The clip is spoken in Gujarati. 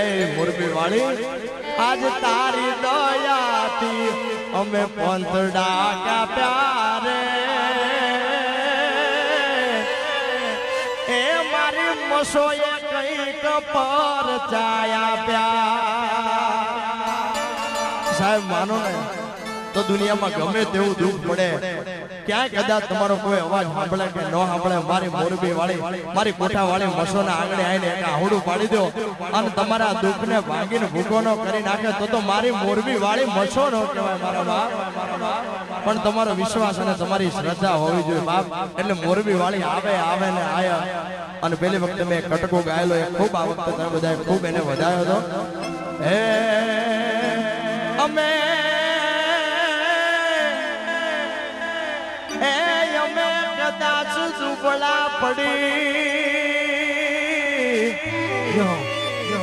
એ મુરબી વાળી આજ તારી દયાથી અમે પંથડા કાપ્યા રે એ મારી મસોએ કંઈક પર ચાયા પ્યા. સાહેબ, માનો ને, તો દુનિયામાં ગમે તેવું દુઃખ પડે. કદાચ તમારો કોઈ સાંભળે કે ન સાંભળે, મારી મારી કોઠા વાળી મસોના આવીને એક આહુડું પાડી દો અને તમારા દુઃખને ભાંગીને ભૂકો કરી નાખે, તો તો મારી મોરબી વાળી મસો પણ તમારો વિશ્વાસ અને તમારી શ્રદ્ધા હોવી જોઈએ બાપ. એટલે મોરબી વાળી આવે આવે ને આયા. અને પેલી વખતે મેં કટકો ગાયેલો, એ ખૂબ આ વખતે ખૂબ એને વધાયો હતો. હે, અમે હે અમે કદાચ ઝૂંપડા પડી